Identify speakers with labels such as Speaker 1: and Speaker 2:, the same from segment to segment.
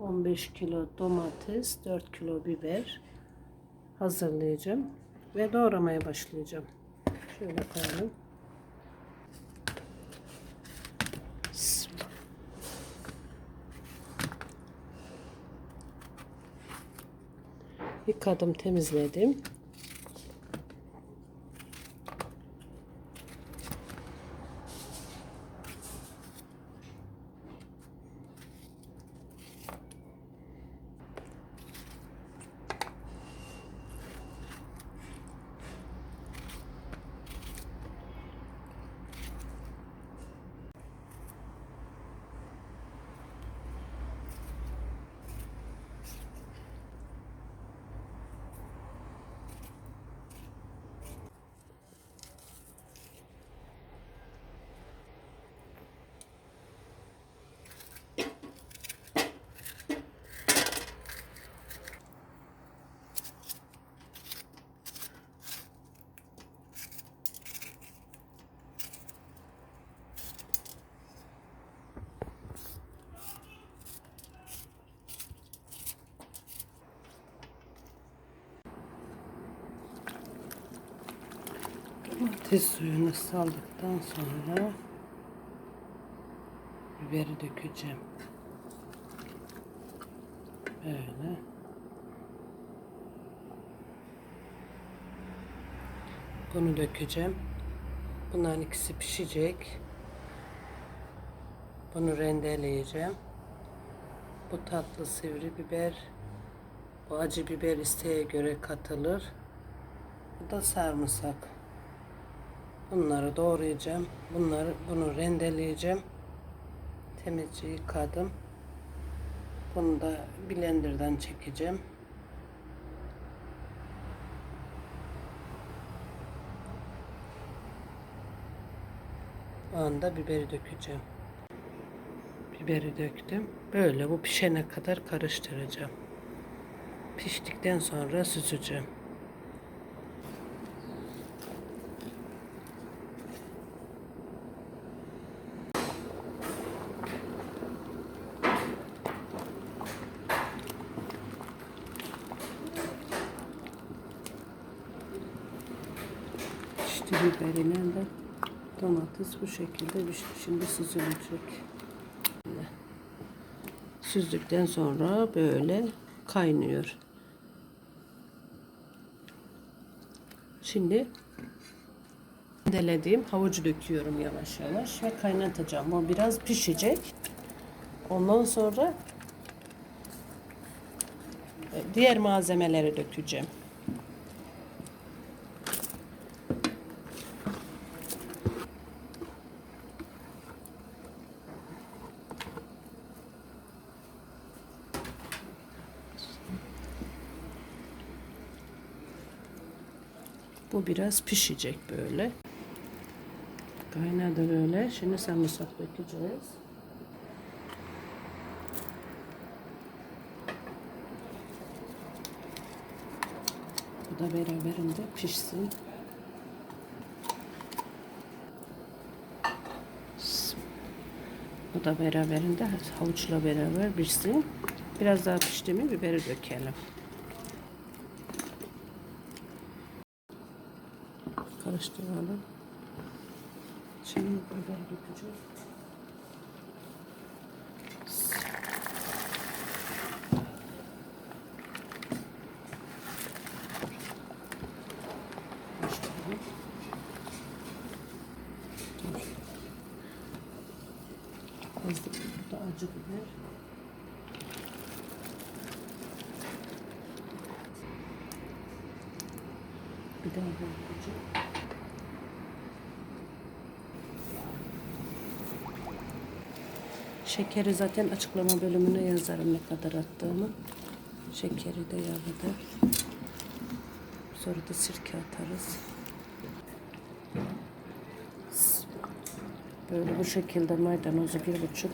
Speaker 1: 15 kilo domates, 4 kilo biber hazırlayacağım ve doğramaya başlayacağım. Şöyle koyalım. Yıkadım, temizledim. Domates suyunu saldıktan sonra biberi dökeceğim. Böyle. Bunu dökeceğim. Bunların ikisi pişecek. Bunu rendeleyeceğim. Bu tatlı sivri biber, bu acı biber isteğe göre katılır. Bu da sarımsak. Bunları doğrayacağım. Bunları bunu rendeleyeceğim. Temizce yıkadım. Bunu da blenderdan çekeceğim. O anda biberi dökeceğim. Biberi döktüm. Böyle bu pişene kadar karıştıracağım. Piştikten sonra süzeceğim. İşte biberine de domates bu şekilde pişti. Şimdi süzülecek. Süzdükten sonra böyle kaynıyor. Şimdi delediğim havucu döküyorum yavaş yavaş ve kaynatacağım. O biraz pişecek. Ondan sonra diğer malzemeleri dökeceğim. Bu biraz pişecek böyle. Kaynadı böyle. Şimdi sarımsak dökeceğiz. Bu da beraberinde pişsin. Bu da beraberinde havuçla beraber pişsin. Biraz daha pişti mi biberi dökelim. Karıştıralım. Şimdi biber dökeceğiz. Karıştıralım. Dur. Azıcık da acı biber. Bir daha dökeceğim. Şekeri zaten açıklama bölümüne yazarım ne kadar attığımı. Şekeri de yağda. Sonra da sirke atarız. Böyle bu şekilde maydanozu bir buçuk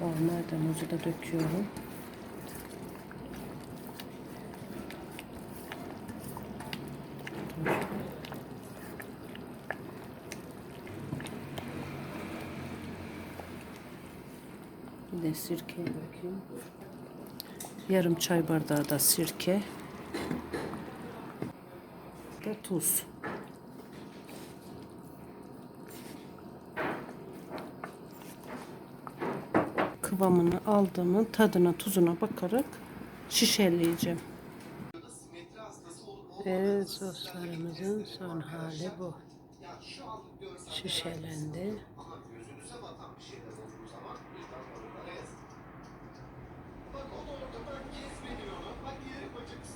Speaker 1: bal maydanozu da döküyorum. Bir de bakayım. Yarım çay bardağı da sirke. Ve tuz. Kıvamını aldığımın tadına tuzuna bakarak şişeleyeceğim. Evet soslarımızın son hali bu. Şişelendi. Bak o da orada ben kesmedim onu. Bak yarık bacak